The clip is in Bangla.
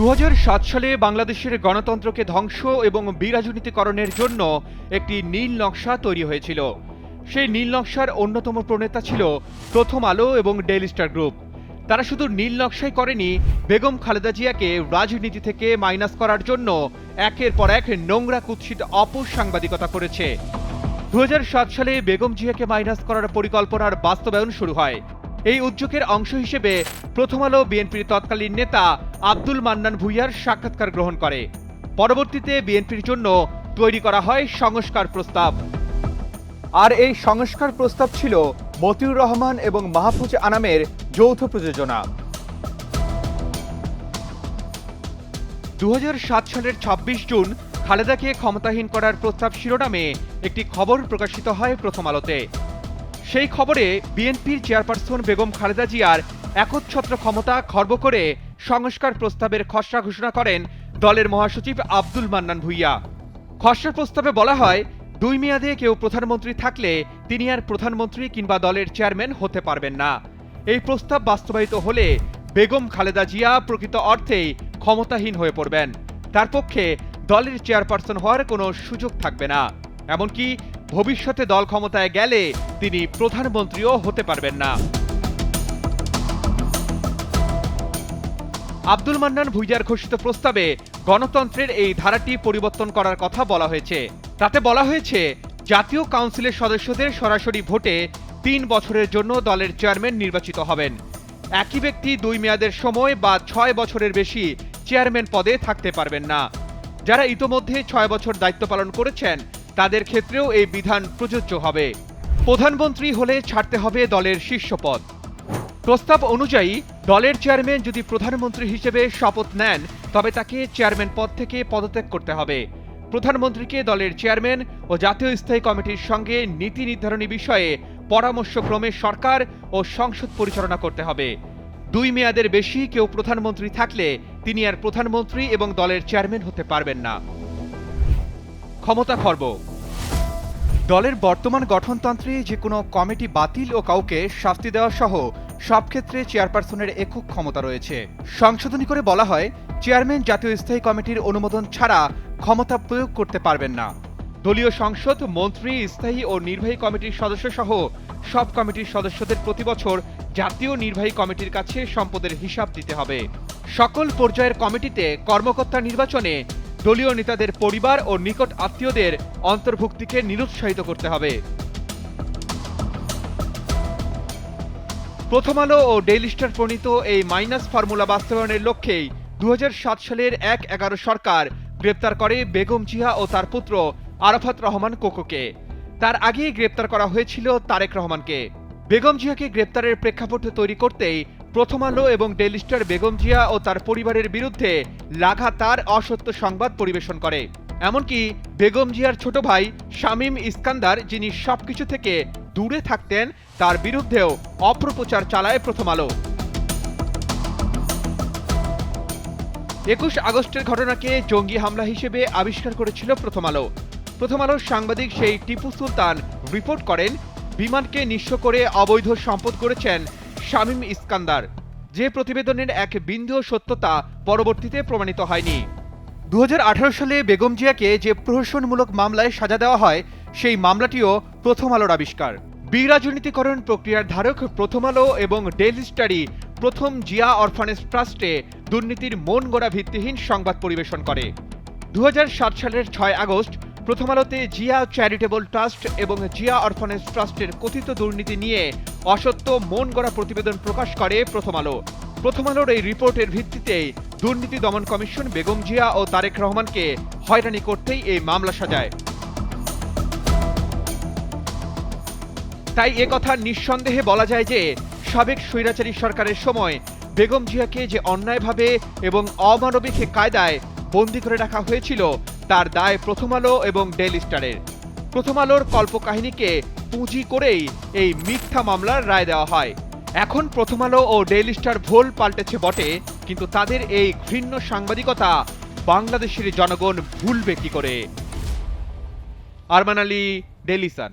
দু হাজার সাত সালে বাংলাদেশের গণতন্ত্রকে ধ্বংস এবং বিরাজনীতিকরণের জন্য একটি নীল নকশা তৈরি হয়েছিল। সেই নীল নকশার অন্যতম প্রণেতা ছিল প্রথম আলো এবং ডেইলি স্টার গ্রুপ। তারা শুধু নীল নকশাই করেনি, বেগম খালেদা জিয়াকে রাজনীতি থেকে মাইনাস করার জন্য একের পর এক নোংরা কুৎসিত অপসাংবাদিকতা করেছে। দু হাজার সাত সালে বেগম জিয়াকে মাইনাস করার পরিকল্পনার বাস্তবায়ন শুরু হয়। এই উদ্যোগের অংশ হিসেবে প্রথম আলো বিএনপির তৎকালীন নেতা আব্দুল মান্নান ভুইয়ার সাক্ষাৎকার গ্রহণ করে। পরবর্তীতে বিএনপির জন্য তৈরি করা হয় সংস্কার প্রস্তাব। আর এই সংস্কার প্রস্তাব ছিল মতিউর রহমান এবং মাহফুজ আনামের যৌথ প্রযোজনা। দু হাজার সাত সালের ২৬ জুন খালেদাকে ক্ষমতাহীন করার প্রস্তাব শিরোনামে একটি খবর প্রকাশিত হয় প্রথম আলোতে। সেই খবরে বিএনপির চেয়ারপারসন বেগম খালেদা জিয়ার একচ্ছত্র ক্ষমতা খর্ব করে সংস্কার প্রস্তাবের খসড়া ঘোষণা করেন দলের মহাসচিব আব্দুল মান্নান ভুইয়া। খসড়া প্রস্তাবে বলা হয়, দুই মেয়াদে কেউ প্রধানমন্ত্রী থাকলে তিনি আর প্রধানমন্ত্রী কিংবা দলের চেয়ারম্যান হতে পারবেন না। এই প্রস্তাব বাস্তবায়িত হলে বেগম খালেদা জিয়া প্রকৃত অর্থেই ক্ষমতাহীন হয়ে পড়বেন। তার পক্ষে দলের চেয়ারপারসন হওয়ার কোনো সুযোগ থাকবে না। এমনকি ভবিষ্যতে দল ক্ষমতায় গেলে তিনি প্রধানমন্ত্রীও হতে পারবেন না। আব্দুল মান্নান ভুইজার ঘোষিত প্রস্তাবে গণতন্ত্রের এই ধারাটি পরিবর্তন করার কথা বলা হয়েছে। তাতে বলা হয়েছে, জাতীয় কাউন্সিলের সদস্যদের সরাসরি ভোটে তিন বছরের জন্য দলের চেয়ারম্যান নির্বাচিত হবেন। একই ব্যক্তি দুই মেয়াদের সময় বা ছয় বছরের বেশি চেয়ারম্যান পদে থাকতে পারবেন না। যারা ইতোমধ্যে ছয় বছর দায়িত্ব পালন করেছেন তাদের ক্ষেত্রেও এই বিধান প্রযোজ্য হবে। প্রধানমন্ত্রী হলে ছাড়তে হবে দলের শীর্ষ পদ প্রস্তাব অনুযায়ী, দলের চেয়ারম্যান যদি প্রধানমন্ত্রী হিসেবে শপথ নেন, তবে তাকে চেয়ারম্যান পদ থেকে পদত্যাগ করতে হবে। প্রধানমন্ত্রীকে দলের চেয়ারম্যান ও জাতীয় স্থায়ী কমিটির সঙ্গে নীতি নির্ধারণী বিষয়ে পরামর্শক্রমে সরকার ও সংসদ পরিচালনা করতে হবে। দুই মেয়াদের বেশি কেউ প্রধানমন্ত্রী থাকলে তিনি আর প্রধানমন্ত্রী এবং দলের চেয়ারম্যান হতে পারবেন না। ক্ষমতা খর্ব। দলের বর্তমান গঠনতন্ত্রে যে কোনো কমিটি বাতিল ও কাউকে শাস্তি দেওয়া সহ সব ক্ষেত্রে চেয়ারপারসনের একক ক্ষমতা রয়েছে। সংশোধনী করে বলা হয়, চেয়ারম্যান জাতীয় স্থায়ী কমিটির অনুমোদন ছাড়া ক্ষমতা প্রয়োগ করতে পারবেন না। দলীয় সংসদ, মন্ত্রী, স্থায়ী ও নির্বাহী কমিটির সদস্য সহ সব কমিটির সদস্যদের প্রতি বছর জাতীয় নির্বাহী কমিটির কাছে সম্পদের হিসাব দিতে হবে। সকল পর্যায়ের কমিটিতে কর্মকর্তা নির্বাচনে দলীয় নেতাদের পরিবার ও নিকট আত্মীয়দের অন্তর্ভুক্তিকে নিরুৎসাহিত করতে হবে। প্রথম আলো ও ডেইলি স্টার প্রণীত এই মাইনাস ফর্মুলা বাস্তবায়নের লক্ষ্যেই দু হাজার সাত সালের এক এগারো সরকার গ্রেপ্তার করে বেগম জিয়া ও তার পুত্র আরাফাত রহমান কোকোকে। তার আগেই গ্রেপ্তার করা হয়েছিল তারেক রহমানকে। বেগম জিয়াকে গ্রেপ্তারের প্রেক্ষাপট তৈরি করতেই প্রথম আলো এবং ডেইলি স্টার বেগম জিয়া ও তার পরিবারের বিরুদ্ধে লাগাতার অসত্য সংবাদ পরিবেশন করে। এমনকি বেগম জিয়ার ছোট ভাই শামীম ইস্কান্দার, যিনি সবকিছু থেকে দূরে থাকতেন, তার বিরুদ্ধেও অপপ্রচার চালায় প্রথম আলো একুশ আগস্টের ঘটনাকে জঙ্গি হামলা হিসেবে আবিষ্কার করেছিল প্রথম আলো প্রথম আলোর সাংবাদিক সেই টিপু সুলতান রিপোর্ট করেন, বিমানকে নিঃস্ব করে অবৈধ সম্পদ করেছেন শামীম ইস্কান্দার, যে প্রতিবেদনের এক বিন্দু সত্যতা পরবর্তীতে প্রমাণিত হয়নি। দু হাজার আঠারো সালে বেগম জিয়াকে যে প্রহসনমূলক মামলায় সাজা দেওয়া হয়, সেই মামলাটিও প্রথম আলোর আবিষ্কার। বিরাজনীতিকরণ প্রক্রিয়ার ধারক প্রথম আলো এবং ডেইলি স্টাডি, প্রথম জিয়া অরফানেজ ট্রাস্টে দুর্নীতির মন গড়া ভিত্তিহীন সংবাদ পরিবেশন করে। দু হাজার সাত সালের ছয় আগস্ট প্রথম আলোতে জিয়া চ্যারিটেবল ট্রাস্ট এবং জিয়া অরফানেজ ট্রাস্টের কথিত দুর্নীতি নিয়ে অসত্য, মন গড়া প্রতিবেদন প্রকাশ করে প্রথম আলো প্রথম আলোর এই রিপোর্টের ভিত্তিতে দুর্নীতি দমন কমিশন বেগম জিয়া ও তারেক রহমানকে হয়রানি করতেই এই মামলা সাজায়। তাই এ কথা নিঃসন্দেহে বলা যায় যে, সাবেক স্বৈরাচারী সরকারের সময় বেগম জিয়াকে যে অন্যায়ভাবে এবং অমানবিক কায়দায় বন্দি করে রাখা হয়েছিল তার দায় প্রথম আলো এবং ডেলি স্টারের। প্রথম আলোর কল্পকাহিনীকে পুঁজি করেই এই মিথ্যা মামলার রায় দেওয়া হয়। এখন প্রথম আলো ও ডেইলি স্টার ভোল পাল্টেছে বটে, কিন্তু তাদের এই ঘৃণ্য সাংবাদিকতা বাংলাদেশের জনগণ ভুলবে কি করে? Arman Ali, Daily Sun